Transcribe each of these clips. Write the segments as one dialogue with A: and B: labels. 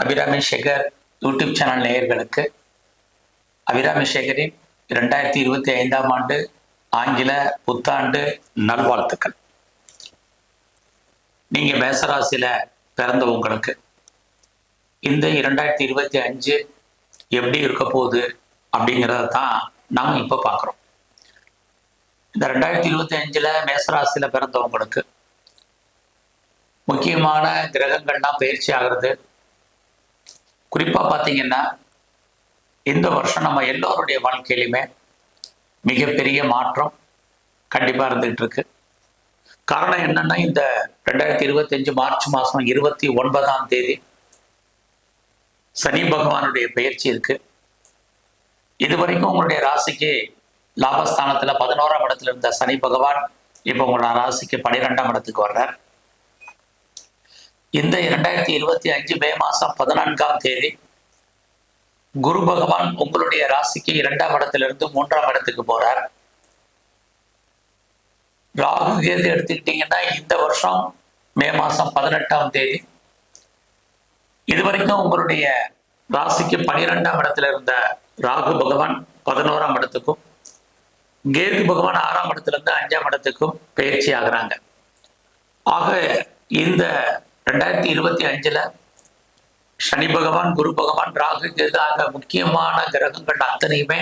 A: Abirami Sekar YouTube channel நேயர்களுக்கு அபிராமி சேகரின் இரண்டாயிரத்தி இருபத்தி ஐந்தாம் ஆண்டு ஆங்கில புத்தாண்டு நல்வாழ்த்துக்கள். நீங்க மேசராசியில பிறந்த உங்களுக்கு இந்த இரண்டாயிரத்தி இருபத்தி அஞ்சு எப்படி இருக்க போகுது அப்படிங்கிறத தான் நாம் இப்போ பார்க்குறோம். இந்த ரெண்டாயிரத்தி இருபத்தி அஞ்சில் மேசராசியில பிறந்தவங்களுக்கு முக்கியமான கிரகங்கள்லாம் பயிற்சி ஆகிறது குறிப்பா பார்த்தீங்கன்னா இந்த வருஷம் நம்ம எல்லோருடைய வாழ்க்கையிலுமே மிகப்பெரிய மாற்றம் கண்டிப்பா இருந்துகிட்டு இருக்கு. காரணம் என்னன்னா இந்த ரெண்டாயிரத்தி இருபத்தஞ்சு மார்ச் மாசம் இருபத்தி ஒன்பதாம் தேதி சனி பகவானுடைய பயிற்சி இருக்கு. இது வரைக்கும் உங்களுடைய ராசிக்கு லாபஸ்தானத்துல பதினோராம் இடத்துல இருந்த சனி பகவான் இப்போ உங்களோட ராசிக்கு பனிரெண்டாம் இடத்துக்கு வர்றார். இந்த இரண்டாயிரத்தி இருபத்தி அஞ்சு மே மாசம் பதினான்காம் தேதி குரு பகவான் உங்களுடைய ராசிக்கு இரண்டாம் இடத்திலிருந்து மூன்றாம் இடத்துக்கு போறார். ராகு கேது எடுத்துக்கிட்டீங்கன்னா இந்த வருஷம் மே மாசம் பதினெட்டாம் தேதி இது வரைக்கும் உங்களுடைய ராசிக்கு பனிரெண்டாம் இடத்துல இருந்த ராகு பகவான் பதினோராம் இடத்துக்கும் கேது பகவான் ஆறாம் இடத்துல இருந்து அஞ்சாம் இடத்துக்கும் பயிற்சி ஆகுறாங்க. ஆக இந்த ரெண்டாயிரத்தி இருபத்தி அஞ்சுல சனி பகவான் குரு பகவான் ராகு கேது ஆக முக்கியமான கிரகங்கள் அத்தனையுமே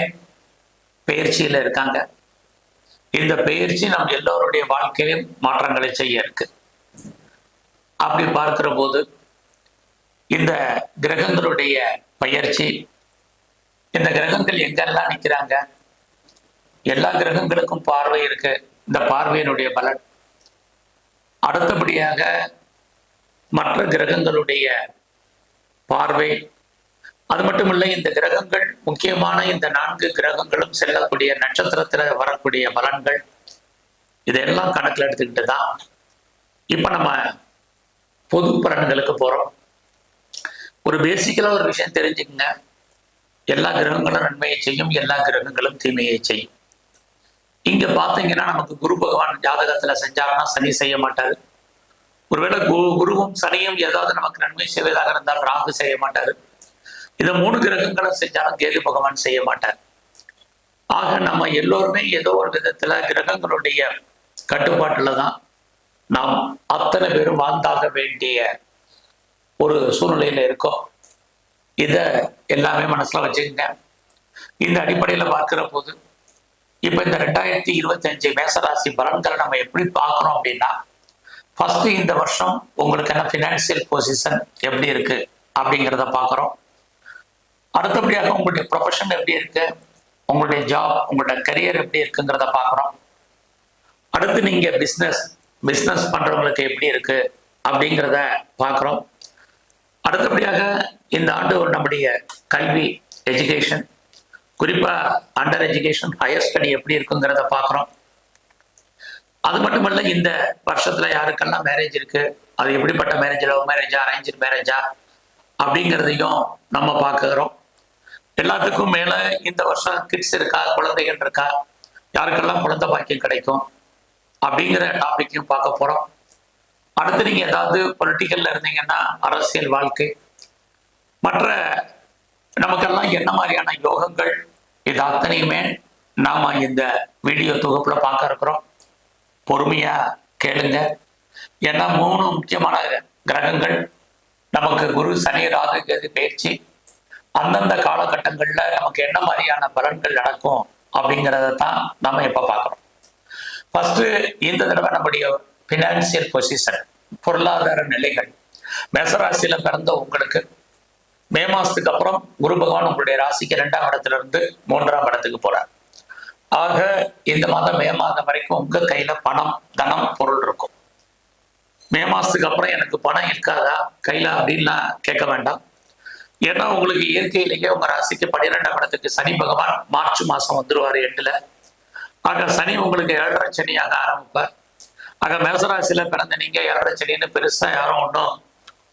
A: பயிற்சியில இருக்காங்க. இந்த பயிற்சி நம் எல்லோருடைய வாழ்க்கையிலும் மாற்றங்களை செய்ய இருக்கு. அப்படி பார்க்கிற போது இந்த கிரகங்களுடைய பயிற்சி இந்த கிரகங்கள் எங்கெல்லாம் நிற்கிறாங்க எல்லா கிரகங்களுக்கும் பார்வை இருக்கு. இந்த பார்வையினுடைய பலன். அடுத்தபடியாக மற்ற கிரகங்களுடைய பார்வை. அது மட்டும் இல்லை இந்த கிரகங்கள் முக்கியமான இந்த நான்கு கிரகங்களும் செல்லக்கூடிய நட்சத்திரத்துல வரக்கூடிய பலன்கள். இதெல்லாம் கணக்கில் எடுத்துக்கிட்டு தான் இப்போ நம்ம பொது பலன்களுக்கு போகிறோம் ஒரு பேசிக்கலாக ஒரு விஷயம் தெரிஞ்சுக்கங்க. எல்லா கிரகங்களும் நன்மையை செய்யும் எல்லா கிரகங்களும் தீமையை செய்யும். இங்க பாத்தீங்கன்னா நமக்கு குரு பகவான் ஜாதகத்துல செஞ்சாருன்னா சனி செய்ய மாட்டாரு. ஒருவேளை கு குருவும் சனியும் ஏதாவது நமக்கு நன்மை செய்வதாக இருந்தால் ராகு செய்ய மாட்டார். இதை மூணு கிரகங்களும் செஞ்சாலும் கேது பகவான் செய்ய மாட்டார். ஆக நம்ம எல்லோருமே ஏதோ ஒரு விதத்துல கிரகங்களுடைய கட்டுப்பாட்டுல தான் நாம் அத்தனை பேரும் வாழ்ந்தாக வேண்டிய ஒரு சூழ்நிலையில இருக்கோம். இதை எல்லாமே மனசுல வச்சுக்கங்க இந்த அடிப்படையில பார்க்கிற போது இப்ப இந்த ரெண்டாயிரத்தி இருபத்தி அஞ்சு மேசராசி பலன்களை நம்ம எப்படி பார்க்கணும் அப்படின்னா ஃபர்ஸ்ட் இந்த வருஷம் உங்களுக்கான ஃபினான்சியல் பொசிஷன் எப்படி இருக்கு அப்படிங்கிறத பார்க்குறோம். அடுத்தபடியாக உங்களுடைய ப்ரொஃபஷன் எப்படி இருக்கு? உங்களுடைய ஜாப் உங்களுடைய கரியர் எப்படி இருக்குங்கிறத பார்க்குறோம். அடுத்து நீங்கள் பிஸ்னஸ் பிஸ்னஸ் பண்ணுறவங்களுக்கு எப்படி இருக்கு அப்படிங்கிறத பார்க்குறோம். அடுத்தபடியாக இந்த ஆண்டு நம்முடைய கல்வி எஜுகேஷன் குறிப்பாக அண்டர் எஜுகேஷன் ஹையர் ஸ்டடி எப்படி இருக்குங்கிறத பார்க்குறோம். அது மட்டுமல்ல இந்த வருஷத்துல யாருக்கெல்லாம் மேரேஜ் இருக்கு? அது எப்படிப்பட்ட மேரேஜ் லவ் மேரேஜா அரேஞ்ச் மேரேஜா அப்படிங்கிறதையும் நம்ம பார்க்குறோம். எல்லாத்துக்கும் மேல இந்த வருஷம் கிட்ஸ் இருக்கா குழந்தைகள் இருக்கா? யாருக்கெல்லாம் குழந்தை பாக்கியம் கிடைக்கும்? அப்படிங்கிற டாபிக்கையும் பார்க்க போறோம். அடுத்து நீங்க ஏதாவது பொலிட்டிக்கல்ல இருந்தீங்கன்னா அரசியல் வாழ்க்கை. மற்ற நமக்கெல்லாம் என்ன மாதிரியான யோகங்கள்? இது அத்தனையுமே நாம இந்த வீடியோ தொகுப்புல பார்க்க இருக்கிறோம். பொறுமையா கேளுங்க. ஏன்னா மூணு முக்கியமான கிரகங்கள் நமக்கு குரு சனி ராகு கேது பயிற்சி அந்தந்த காலகட்டங்கள்ல நமக்கு என்ன மாதிரியான பலன்கள் நடக்கும் அப்படிங்கிறத தான் நம்ம இப்ப பார்க்கிறோம் ஃபர்ஸ்ட் இந்த தடவை நம்முடைய பினான்சியல் பொசிஷன் பொருளாதார நிலைகள் மேசராசியில பிறந்த உங்களுக்கு மே மாசத்துக்கு அப்புறம் குரு பகவான் உங்களுடைய ராசிக்கு ரெண்டாம் இடத்துல இருந்து மூன்றாம் இடத்துக்கு போறார். ஆக இந்த மாதம் மே மாதம் வரைக்கும் உங்க கையில பணம் தனம் பொருள் இருக்கும். மே மாசத்துக்கு அப்புறம் எனக்கு பணம் இருக்காதா? கையில அப்படின்லாம் கேட்க வேண்டாம். ஏன்னா உங்களுக்கு இயற்கையிலேயே உங்க ராசிக்கு பன்னிரெண்டாம் இடத்துக்கு சனி பகவான் மார்ச் மாசம் வந்துருவார் எட்டுல. ஆக சனி உங்களுக்கு ஏழரை சனியாக ஆரம்பிப்பார். ஆக மேசராசியில பிறந்த நீங்க ஏழரை சனின்னு பெருசா யாரும் ஒன்றும்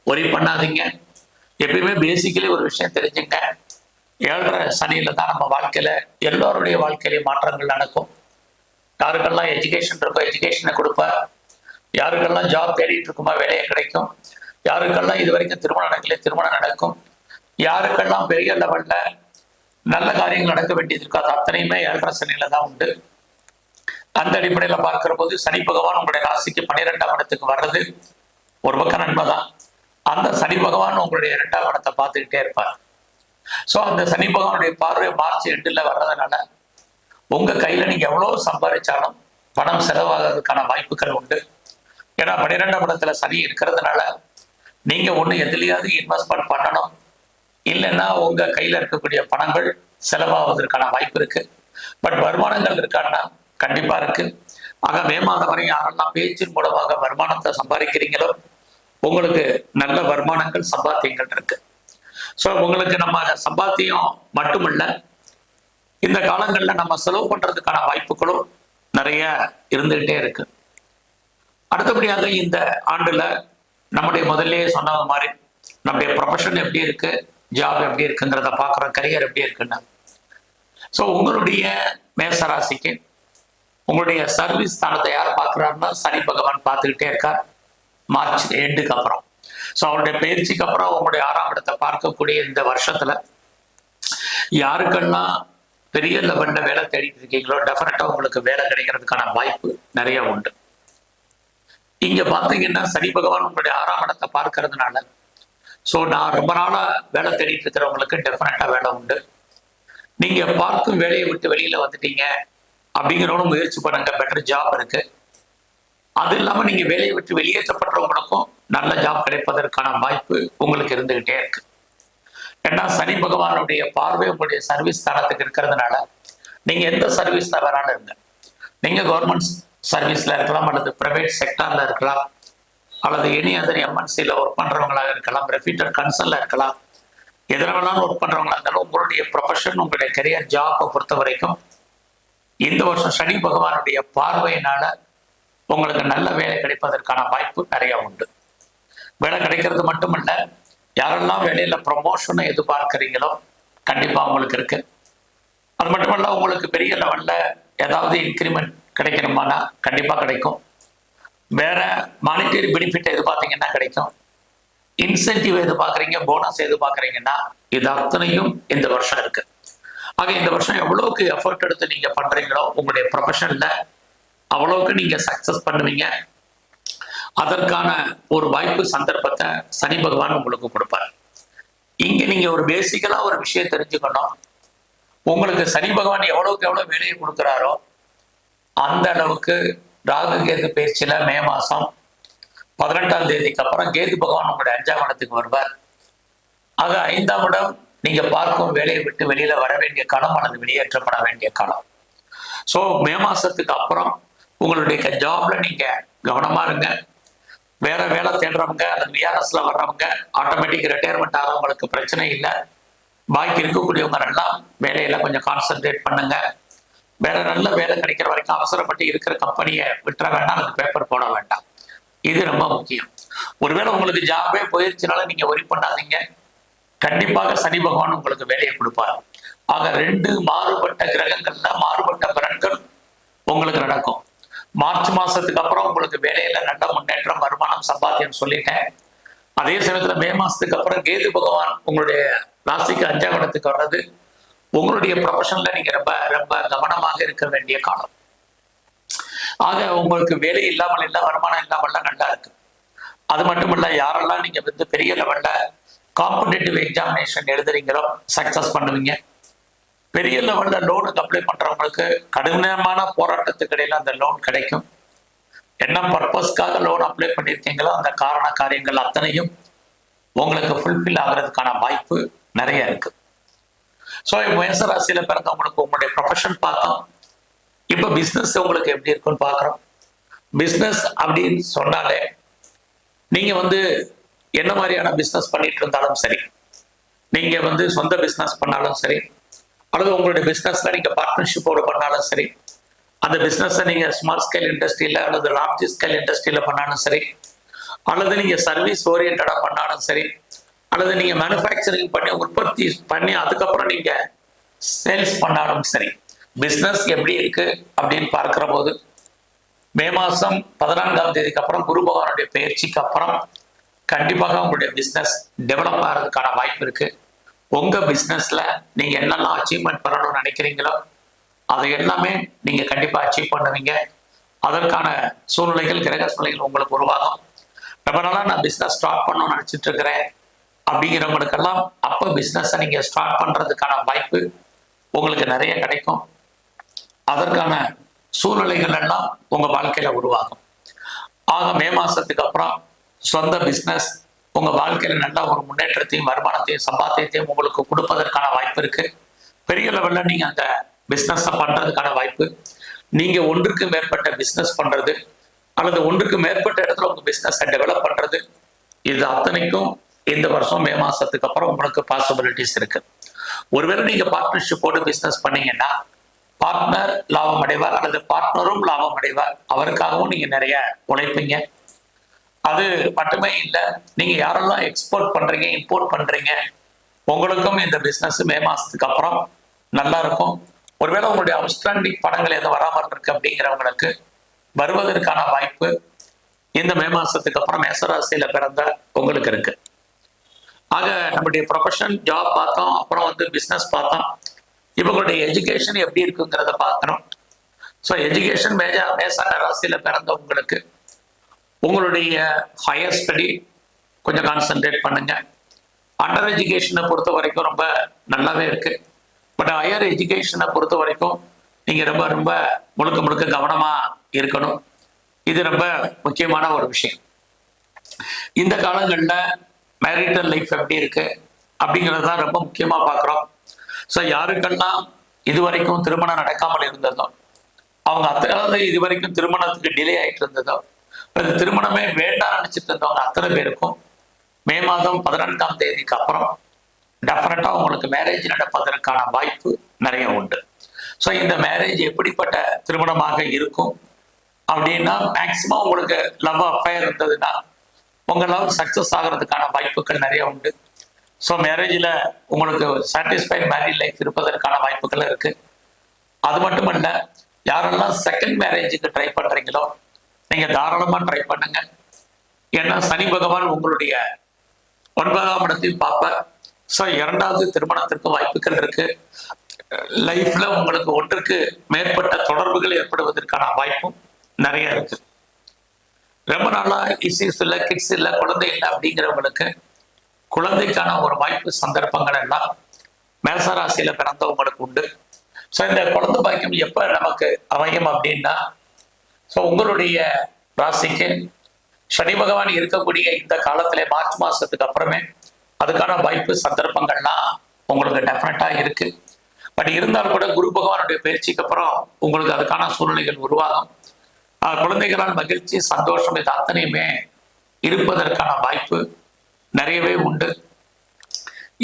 A: ஒரி பண்ணாதீங்க. எப்பயுமே பேசிக்கலி ஒரு விஷயம் தெரிஞ்சுங்க. ஏழரை சனியில தான் நம்ம வாழ்க்கையில எல்லோருடைய வாழ்க்கையிலையும் மாற்றங்கள் நடக்கும். யாருக்கெல்லாம் எஜுகேஷன் இருக்கோ எஜுகேஷனை கொடுப்பார் யாருக்கெல்லாம் ஜாப் தேடிட்டு இருக்குமா வேலையை கிடைக்கும். யாருக்கெல்லாம் இது வரைக்கும் திருமணம் நடக்கல திருமணம் நடக்கும். யாருக்கெல்லாம் பெரிய லெவல்ல நல்ல காரியங்கள் நடக்க வேண்டியது இருக்கோ அது அத்தனையுமே ஏழரை சனியில தான் உண்டு. அந்த அடிப்படையில பார்க்கிற போது சனி பகவான் உங்களுடைய ராசிக்கு பன்னிரெண்டாம் இடத்துக்கு வர்றது ஒரு பக்கம் நன்மை தான் அந்த சனி பகவான் உங்களுடைய இரண்டாம் இடத்தை பார்த்துக்கிட்டே இருப்பார். ஸோ அந்த சனி பகவானுடைய பார்வை மார்ச் எட்டுல வர்றதுனால உங்க கையில நீங்க எவ்வளவு சம்பாதிச்சாலும் பணம் செலவாகிறதுக்கான வாய்ப்புகள் உண்டு. ஏன்னா பன்னிரெண்டாம் இடத்துல சனி இருக்கிறதுனால நீங்க ஒண்ணு எதுலயாவது இன்வெஸ்ட்மெண்ட் பண்ணணும். இல்லைன்னா உங்க கையில இருக்கக்கூடிய பணங்கள் செலவாவதற்கான வாய்ப்பு இருக்கு. பட் வருமானங்கள் இருக்கான்னா கண்டிப்பா இருக்கு. ஆக மே மாதம் வரை யாரெல்லாம் பேச்சின் மூலமாக வருமானத்தை சம்பாதிக்கிறீங்களோ உங்களுக்கு நல்ல வருமானங்கள் சம்பாத்தியங்கள் இருக்கு. ஸோ உங்களுக்கு நம்ம சம்பாத்தியம் மட்டுமல்ல இந்த காலங்களில் நம்ம செலவு பண்ணுறதுக்கான வாய்ப்புகளும் நிறைய இருந்துகிட்டே இருக்கு. அடுத்தபடியாக இந்த ஆண்டில் நம்முடைய முதல்லயே சொன்ன மாதிரி நம்முடைய ப்ரொஃபஷன் எப்படி இருக்கு ஜாப் எப்படி இருக்குங்கிறத பார்க்குறோம் கரியர் எப்படி இருக்குன்னு. ஸோ உங்களுடைய மேசராசிக்கு உங்களுடைய சர்வீஸ் ஸ்தானத்தை யார் பார்க்குறாருன்னா சனி பகவான் பார்த்துக்கிட்டே இருக்கார். மார்ச் எண்டுக்கு அப்புறம். ஸோ அவருடைய பயிற்சிக்கு அப்புறம் உங்களுடைய ஆறாம் இடத்தை பார்க்கக்கூடிய இந்த வருஷத்துல யாருக்கெல்லாம் பெரிய லெவல்ல வேலை தேடிட்டு இருக்கீங்களோ டெஃபினட்டா உங்களுக்கு வேலை கிடைக்கிறதுக்கான வாய்ப்பு நிறைய உண்டு. இங்க பாத்தீங்கன்னா சனி பகவான் உங்களுடைய ஆறாம் இடத்தை பார்க்கறதுனால ஸோ நான் ரொம்ப நாளா வேலை தேடிட்டு இருக்கிறவங்களுக்கு டெஃபினட்டா வேலை உண்டு. நீங்க பார்க்கும் வேலையை விட்டு வெளியில வந்துட்டீங்க அப்படிங்கிறவங்களும் முயற்சி பண்ணுங்க பெட்டர் ஜாப் இருக்கு. அது இல்லாம நீங்க வேலையை விட்டு வெளியேற்றப்படுறவங்களுக்கும் நல்ல ஜாப் கிடைப்பதற்கான வாய்ப்பு உங்களுக்கு இருந்துகிட்டே இருக்கு. ஏன்னா சனி பகவானுடைய பார்வை உங்களுடைய சர்வீஸ் ஸ்தானத்துக்கு இருக்கிறதுனால நீங்க எந்த சர்வீஸ்ல வேணாலும் இருங்க. நீங்க கவர்மெண்ட் சர்வீஸ்ல இருக்கலாம் அல்லது பிரைவேட் செக்டார்ல இருக்கலாம் அல்லது எனி அதர் எம்என்சியில் ஒர்க் பண்றவங்களாக இருக்கலாம் ரெஃபீட்டர் கன்சர்ன்ல இருக்கலாம். எதில் ஒர்க் பண்றவங்களா இருந்தாலும் உங்களுடைய ப்ரொஃபஷன் உங்களுடைய கரியர் ஜாப்பை பொறுத்த வரைக்கும் இந்த வருஷம் சனி பகவானுடைய பார்வையினால உங்களுக்கு நல்ல வேலை கிடைப்பதற்கான வாய்ப்பு நிறைய உண்டு. வேலை கிடைக்கிறது மட்டுமல்ல யாரெல்லாம் வேலையில் ப்ரொமோஷனை எதிர்பார்க்குறீங்களோ கண்டிப்பாக உங்களுக்கு இருக்கு. அது மட்டுமல்ல உங்களுக்கு பெரிய லெவலில் ஏதாவது இன்க்ரிமெண்ட் கிடைக்கணுமானா கண்டிப்பாக கிடைக்கும். வேற மானிட்டரி பெனிஃபிட் எதிர்பார்த்தீங்கன்னா கிடைக்கும். இன்சென்டிவ் எதிர்பார்க்குறீங்க போனஸ் எதிர்பார்க்குறீங்கன்னா இது அத்தனையும் இந்த வருஷம் இருக்கு. ஆக இந்த வருஷம் எவ்வளவுக்கு எஃபர்ட் எடுத்து நீங்கள் பண்ணுறீங்களோ உங்களுடைய ப்ரொஃபஷனில் அவ்வளவுக்கு நீங்கள் சக்ஸஸ் பண்ணுவீங்க. அதற்கான ஒரு வாய்ப்பு சந்தர்ப்பத்தை சனி பகவான் உங்களுக்கு கொடுப்பார். இங்க நீங்க ஒரு பேசிக்கலா ஒரு விஷயம் தெரிஞ்சுக்கணும். உங்களுக்கு சனி பகவான் எவ்வளவுக்கு எவ்வளவு வேலையை கொடுக்குறாரோ அந்த அளவுக்கு ராகு கேது பயிற்சியில மே மாசம் பதினெட்டாம் தேதிக்கு அப்புறம் கேது பகவான் உங்களுடைய அஞ்சாம் இடத்துக்கு வருவார். ஆக ஐந்தாம் இடம் நீங்க பார்க்கும் வேலையை விட்டு வெளியில வர வேண்டிய காலம் அல்லது வெளியேற்றப்பட வேண்டிய காலம். ஸோ மே மாசத்துக்கு அப்புறம் உங்களுடைய ஜாப்ல நீங்க கவனமா இருங்க. வேற வேலை தேடுறவங்க அந்த விஆர்எஸ்ல வர்றவங்க ஆட்டோமேட்டிக் ரிட்டையர்மெண்ட் ஆகிறவங்களுக்கு பிரச்சனை இல்லை. பாக்கி இருக்கக்கூடியவங்க எல்லாம் வேலையில கொஞ்சம் கான்சென்ட்ரேட் பண்ணுங்க. வேற நல்ல வேலை கிடைக்கிற வரைக்கும் அவசரப்பட்டு இருக்கிற கம்பெனியை விட்டுற வேண்டாம் அதுக்கு பேப்பர் போட வேண்டாம். இது ரொம்ப முக்கியம். ஒருவேளை உங்களுக்கு ஜாபே போயிருச்சுனால நீங்க ஒரி பண்ணாதீங்க. கண்டிப்பாக சனி பகவான் உங்களுக்கு வேலையை கொடுப்பார். ஆக ரெண்டு மாறுபட்ட கிரகங்கள்ல மாறுபட்ட பலன்கள் உங்களுக்கு நடக்கும். மார்ச் மாசத்துக்கு அப்புறம் உங்களுக்கு வேலையில நல்ல முன்னேற்றம் வருமானம் சம்பாத்தியம் சொல்லிட்டேன். அதே சமயத்துல மே மாசத்துக்கு அப்புறம் கேது பகவான் உங்களுடைய ராசிக்கு அஞ்சாம் இடத்துக்கு வர்றது உங்களுடைய ப்ரொஃபஷன்ல நீங்க ரொம்ப ரொம்ப கவனமாக இருக்க வேண்டிய காலம். ஆக உங்களுக்கு வேலை இல்லாமல் இல்ல வருமானம் இல்லாமல்லாம் நல்லா இருக்கு. அது மட்டும் இல்ல யாரெல்லாம் நீங்க வந்து பெரிய லெவல்ல காம்படிட்டிவ் எக்ஸாமினேஷன் எழுதுறீங்களோ சக்சஸ் பண்ணுவீங்க. பெரிய லெவல்ல லோனுக்கு அப்ளை பண்றவங்களுக்கு கடுமையான போராட்டத்துக்கு இடையில அந்த லோன் கிடைக்கும். என்ன பர்பஸ்க்காக லோன் அப்ளை பண்ணியிருக்கீங்களோ அந்த காரண காரியங்கள் அத்தனையும் உங்களுக்கு ஃபுல்ஃபில் ஆகிறதுக்கான வாய்ப்பு நிறைய இருக்கு. ஸோ மேசராசியில பிறந்தவங்களுக்கு உங்களுடைய ப்ரொஃபஷன் பார்த்தோம். இப்போ பிஸ்னஸ் உங்களுக்கு எப்படி இருக்குன்னு பார்க்குறோம். பிஸ்னஸ் அப்படின்னு சொன்னாலே நீங்கள் வந்து என்ன மாதிரியான பிஸ்னஸ் பண்ணிட்டு இருந்தாலும் சரி. நீங்கள் வந்து சொந்த பிஸ்னஸ் பண்ணாலும் சரி அல்லது உங்களுடைய பிஸ்னஸ்ல நீங்க பார்ட்னர்ஷிப்போடு பண்ணாலும் சரி அந்த பிஸ்னஸை நீங்க ஸ்மால் ஸ்கேல் இண்டஸ்ட்ரியில அல்லது லார்ஜ் ஸ்கேல் இண்டஸ்ட்ரியில பண்ணாலும் சரி அல்லது நீங்க சர்வீஸ் ஓரியன்டா பண்ணாலும் சரி அல்லது நீங்க மேனுஃபேக்சரிங் பண்ணி உற்பத்தி பண்ணி அதுக்கப்புறம் நீங்க சேல்ஸ் பண்ணாலும் சரி பிஸ்னஸ் எப்படி இருக்கு அப்படின்னு பார்க்கிற போது மே மாசம் பதினான்காம் தேதிக்கு அப்புறம் குரு பகவானுடைய பயிற்சிக்கு அப்புறம் கண்டிப்பாக உங்களுடைய பிஸ்னஸ் டெவலப் ஆகிறதுக்கான வாய்ப்பு இருக்குது உங்க பிஸ்னஸ்ல நீங்க என்னெல்லாம் அச்சீவ்மெண்ட் பண்ணணும்னு நினைக்கிறீங்களோ அதை எல்லாமே நீங்க கண்டிப்பா அச்சீவ் பண்ணுவீங்க. அதற்கான சூழ்நிலைகள் கிரக சூழ்நிலைகள் உங்களுக்கு உருவாகும். ரொம்ப நாளா நான் பிஸ்னஸ் ஸ்டார்ட் பண்ணணும்னு நினைச்சிட்டு இருக்கிறேன். அப்படிங்கிறவங்களுக்கெல்லாம் அப்போ பிஸ்னஸை நீங்க ஸ்டார்ட் பண்றதுக்கான வாய்ப்பு உங்களுக்கு நிறைய கிடைக்கும். அதற்கான சூழ்நிலைகள் எல்லாம் உங்க வாழ்க்கையில உருவாகும். ஆக மே மாசத்துக்கு அப்புறம் சொந்த பிஸ்னஸ் உங்க வாழ்க்கையில நல்ல ஒரு முன்னேற்றத்தையும் வருமானத்தையும் சம்பாத்தியத்தையும் உங்களுக்கு கொடுப்பதற்கான வாய்ப்பு இருக்கு. பெரிய லெவல்ல நீங்க அந்த பிஸ்னஸை பண்றதுக்கான வாய்ப்பு. நீங்க ஒன்றுக்கு மேற்பட்ட பிஸ்னஸ் பண்றது அல்லது ஒன்றுக்கு மேற்பட்ட இடத்துல உங்க பிஸ்னஸை டெவலப் பண்றது இது அத்தனைக்கும் இந்த வருஷம் மே மாசத்துக்கு அப்புறம் உங்களுக்கு பாசிபிலிட்டிஸ் இருக்கு. ஒருவேளை நீங்க பார்ட்னர்ஷிப்போடு பிஸ்னஸ் பண்ணீங்கன்னா பார்ட்னர் லாபம் அடைவார் அல்லது பார்ட்னரும் லாபம் அடைவார் அவருக்காகவும் நீங்க நிறைய உழைப்பீங்க. அது மட்டுமே இல்லை நீங்க யாரெல்லாம் எக்ஸ்போர்ட் பண்றீங்க இம்போர்ட் பண்றீங்க உங்களுக்கும் இந்த பிஸ்னஸ் மே மாசத்துக்கு அப்புறம் நல்லா இருக்கும். ஒருவேளை உங்களுடைய அவுட்ஸ்டாண்டிங் படங்கள் எதுவும் வராமல் இருக்கு அப்படிங்கிறவங்களுக்கு வருவதற்கான வாய்ப்பு இந்த மே மாசத்துக்கு அப்புறம் மேசராசியில பிறந்த உங்களுக்கு இருக்கு. ஆக நம்முடைய ப்ரொஃபஷன் ஜாப் பார்த்தோம் அப்புறம் வந்து பிஸ்னஸ் பார்த்தோம். இவங்களுடைய எஜுகேஷன் எப்படி இருக்குங்கிறத பார்க்கணும். ஸோ எஜுகேஷன் மேஜா மேசான ராசியில பிறந்த உங்களுக்கு உங்களுடைய ஹையர் ஸ்டடி கொஞ்சம் கான்சென்ட்ரேட் பண்ணுங்க. அண்டர் எஜுகேஷனை பொறுத்த வரைக்கும் ரொம்ப நல்லாவே இருக்கு. பட் ஹையர் எஜுகேஷனை பொறுத்த வரைக்கும் நீங்க ரொம்ப ரொம்ப முழுக்க முழுக்க கவனமா இருக்கணும். இது ரொம்ப முக்கியமான ஒரு விஷயம். இந்த காலங்களில் மேரிட்டல் லைஃப் எப்படி இருக்கு அப்படிங்கிறது தான் ரொம்ப முக்கியமாக பார்க்குறோம் ஸோ யாருக்கெல்லாம் இது வரைக்கும் திருமணம் நடக்காமல் இருந்ததோ அவங்க அத்தனை இது வரைக்கும் திருமணத்துக்கு டிலே ஆகிட்டு இருந்ததோ அது திருமணமே வேண்டாம் நினைச்சிட்டு இருந்தவங்க அத்தனை பேருக்கும் மே மாதம் பதினெட்டாம் தேதிக்கு அப்புறம் டெஃபினட்டா உங்களுக்கு மேரேஜ் நடப்பதற்கான வாய்ப்பு நிறைய உண்டு. ஸோ இந்த மேரேஜ் எப்படிப்பட்ட திருமணமாக இருக்கும்? அப்படின்னா மேக்சிமம் உங்களுக்கு லவ் அஃபயர் இருந்ததுன்னா உங்கள் லவ் சக்ஸஸ் ஆகிறதுக்கான வாய்ப்புகள் நிறைய உண்டு. ஸோ மேரேஜில் உங்களுக்கு சாட்டிஸ்ஃபைட் மேரேஜ் லைஃப் இருப்பதற்கான வாய்ப்புகள் இருக்குது அது மட்டும் இல்லை யாரெல்லாம் செகண்ட் மேரேஜுக்கு ட்ரை பண்ணுறீங்களோ நீங்க தாராளமா ட்ரை பண்ணுங்க. ஏன்னா சனி பகவான் உங்களுடைய ஒன்பதாம் இடத்தையும் பார்ப்பார். ஸோ இரண்டாவது திருமணத்திற்கு வாய்ப்புகள் இருக்கு. லைஃப்ல உங்களுக்கு ஒன்றுக்கு மேற்பட்ட தொடர்புகள் ஏற்படுவதற்கான வாய்ப்பும் நிறைய இருக்கு. ரொம்ப நாளா இஷ்யூஸ் இல்லை கிட்ஸ் இல்லை குழந்தை இல்லை அப்படிங்கிறவங்களுக்கு குழந்தைக்கான ஒரு வாய்ப்பு சந்தர்ப்பங்கள் எல்லாம் மேசராசியில பிறந்தவங்களுக்கு உண்டு. ஸோ இந்த குழந்தை பாக்கியம் எப்ப நமக்கு அமையும் அப்படின்னா ஸோ உங்களுடைய ராசிக்கு சனி பகவான் இருக்கக்கூடிய இந்த காலத்துல மார்ச் மாசத்துக்கு அப்புறமே அதுக்கான வாய்ப்பு சந்தர்ப்பங்கள்லாம் உங்களுக்கு டெஃபினட்டா இருக்கு. பட் இருந்தாலும் கூட குரு பகவானுடைய பயிற்சிக்கு அப்புறம் உங்களுக்கு அதுக்கான சூழ்நிலைகள் உருவாகும். குழந்தைகளால் மகிழ்ச்சி சந்தோஷம் இது அத்தனையுமே இருப்பதற்கான வாய்ப்பு நிறையவே உண்டு.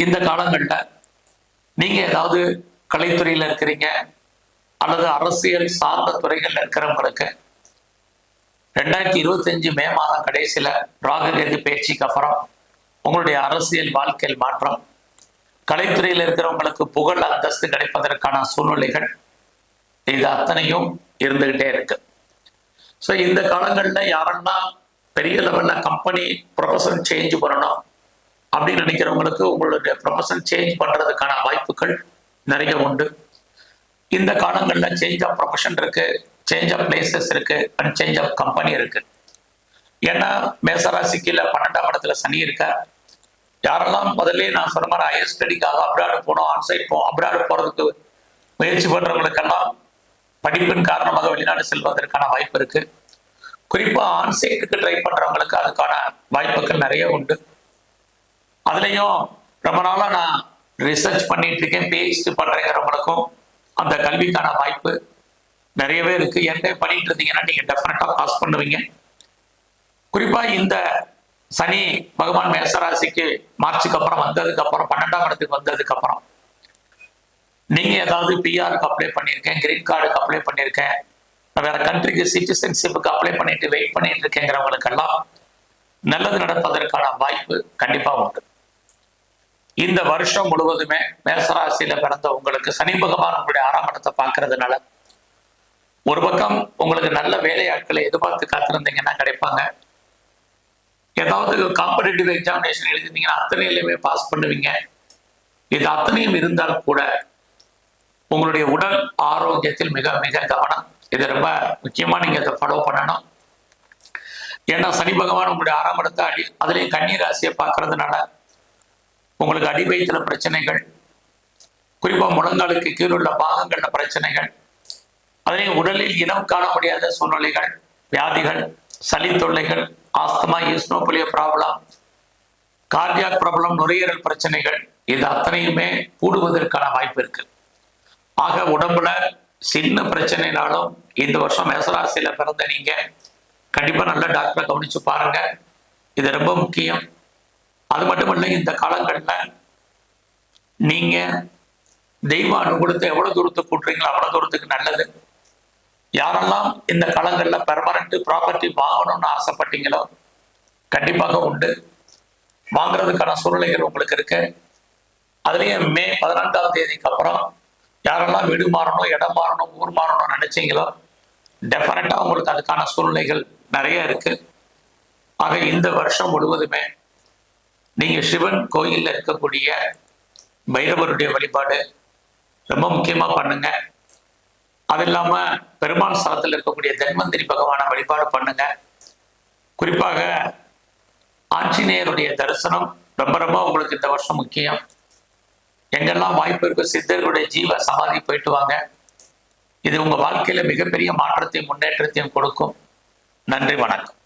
A: இந்த காலங்களில் நீங்க ஏதாவது கலைத்துறையில் இருக்கிறீங்க அல்லது அரசியல் சார்ந்த துறைகளில் இருக்கிறவங்களுக்கு ரெண்டாயிரத்தி இருபத்தஞ்சு மே மாதம் கடைசியில் ராகுகேது பயிற்சிக்கு அப்புறம் உங்களுடைய அரசியல் வாழ்க்கையில் மாற்றம். கலைத்துறையில் இருக்கிறவங்களுக்கு புகழ் அந்தஸ்து கிடைப்பதற்கான சூழ்நிலைகள் இது அத்தனையும் இருந்துகிட்டே இருக்கு. ஸோ இந்த காலங்களில் யாரெல்லாம் பெரிய லெவலில் கம்பெனி ப்ரொஃபஷன் சேஞ்ச் பண்ணணும் அப்படின்னு நினைக்கிறவங்களுக்கு உங்களுடைய ப்ரொஃபஷன் சேஞ்ச் பண்ணுறதுக்கான வாய்ப்புகள் நிறைய உண்டு. இந்த காலங்களில் சேஞ்ச் ஆஃப் ப்ரொஃபஷன் இருக்குது சேஞ்ச் ஆஃப் பிளேசஸ் இருக்கு அண்ட் சேஞ்ச் ஆஃப் கம்பெனி இருக்கு. ஏன்னா மேசராசிக்கில் பன்னெண்டாம் இடத்துல சனி இருக்க யாரெல்லாம் முதல்ல நான் சொன்ன மாதிரி ஹையர் ஸ்டடிக்காக அப்ராடு போனோம் ஆன்சைட் போவோம் அப்ராடு போகிறதுக்கு முயற்சி பண்ணுறவங்களுக்கெல்லாம் படிப்பின் காரணமாக வெளிநாடு செல்வதற்கான வாய்ப்பு இருக்கு. குறிப்பா ஆன்சைட்டுக்கு ட்ரை பண்றவங்களுக்கு அதுக்கான வாய்ப்புகள் நிறைய உண்டு. அதுலயும் ரொம்ப நாளா நான் ரிசர்ச் பண்ணிட்டு இருக்கேன் பிஹெச்டி பண்றேங்கிறவங்களுக்கும் அந்த கல்விக்கான வாய்ப்பு. நிறையவே இருக்கு ஏற்கனவே பண்ணிட்டு இருந்தீங்கன்னா நீங்க டெஃபினட்டா பாஸ் பண்ணுவீங்க. குறிப்பா இந்த சனி பகவான் மேசராசிக்கு மார்ச்சுக்கு அப்புறம் வந்ததுக்கு அப்புறம் பன்னெண்டாம் இடத்துக்கு வந்ததுக்கு அப்புறம் நீங்க ஏதாவது பிஆருக்கு அப்ளை பண்ணியிருக்கேன் கிரீன் கார்டுக்கு அப்ளை பண்ணியிருக்கேன் வேற கண்ட்ரிக்கு சிட்டிசன்ஷிப்புக்கு அப்ளை பண்ணிட்டு வெயிட் பண்ணிட்டு இருக்கேங்கிறவங்களுக்கெல்லாம் நல்லது நடப்பதற்கான வாய்ப்பு கண்டிப்பா உண்டு. இந்த வருஷம் முழுவதுமே மேசராசியில பிறந்த உங்களுக்கு சனி பகவான் உங்களுடைய ஆறாம் இடத்தை பார்க்கறதுனால ஒரு பக்கம் உங்களுக்கு நல்ல வேலையாட்களை எதிர்பார்த்து காத்திருந்தீங்கன்னா கிடைப்பாங்க. ஏதாவது காம்படிட்டிவ் எக்ஸாமினேஷன் எழுதிருந்தீங்கன்னா அத்தனையிலுமே பாஸ் பண்ணுவீங்க. இது அத்தனையும் இருந்தால் கூட உங்களுடைய உடல் ஆரோக்கியத்தில் மிக மிக கவனம். இது ரொம்ப முக்கியமாக நீங்கள் இதை ஃபாலோ பண்ணணும். ஏன்னா சனி பகவான் உங்களுடைய ஆறாம் இடத்தை அடி அதுலேயும் கண்ணீர் ராசியை பார்க்கறதுனால உங்களுக்கு அடி வயிற்றுல பிரச்சனைகள் குறிப்பாக முழங்காலுக்கு கீழுள்ள பாகங்களில் பிரச்சனைகள் அதே உடலில் இனம் காண முடியாத சூழ்நிலைகள் வியாதிகள் சளி தொல்லைகள் asthma eosinophilia problem cardiac problem நுரையீரல் பிரச்சனைகள் இது அத்தனையுமே கூடுவதற்கான வாய்ப்பு இருக்கு. ஆக உடம்புல சின்ன பிரச்சனைனாலும் இந்த வருஷம் மேசராசியில பிறந்த நீங்க கண்டிப்பா நல்ல டாக்டரை கவனிச்சு பாருங்க. இது ரொம்ப முக்கியம். அது மட்டும் இல்லை இந்த காலங்களில் நீங்க தெய்வ அனுகூலத்தை எவ்வளவு தூரத்துக்கு கூட்டுறீங்களோ அவ்வளவு தூரத்துக்கு நல்லது. யாரெல்லாம் இந்த காலங்களில் பெர்மனண்ட் ப்ராப்பர்ட்டி வாங்கணும்னு ஆசைப்பட்டீங்களோ கண்டிப்பாக உண்டு. வாங்குறதுக்கான சூழ்நிலைகள் உங்களுக்கு இருக்கு. அதுலேயும் மே பதினெட்டாம் தேதிக்கு அப்புறம் யாரெல்லாம் வீடு மாறணும் இடம் மாறணும் ஊர் மாறணும்னு நினைச்சீங்களோ டெஃபினட்டாக உங்களுக்கு அதுக்கான சூழ்நிலைகள் நிறைய இருக்கு. ஆக இந்த வருஷம் முழுவதுமே நீங்கள் சிவன் கோயிலில் இருக்கக்கூடிய பைரவருடைய வழிபாடு ரொம்ப முக்கியமாக பண்ணுங்க. அது இல்லாம பெருமாள் ஸ்தலத்தில் இருக்கக்கூடிய தன்வந்திரி பகவானை வழிபாடு பண்ணுங்க. குறிப்பாக ஆஞ்சநேயருடைய தரிசனம் ரொம்ப ரொம்ப உங்களுக்கு இந்த வருஷம் முக்கியம். எங்கெல்லாம் வாய்ப்பு இருக்கு சித்தர்களுடைய ஜீவ சமாதி போயிட்டு வாங்க. இது உங்க வாழ்க்கையில மிகப்பெரிய மாற்றத்தையும் முன்னேற்றத்தையும் கொடுக்கும். நன்றி வணக்கம்.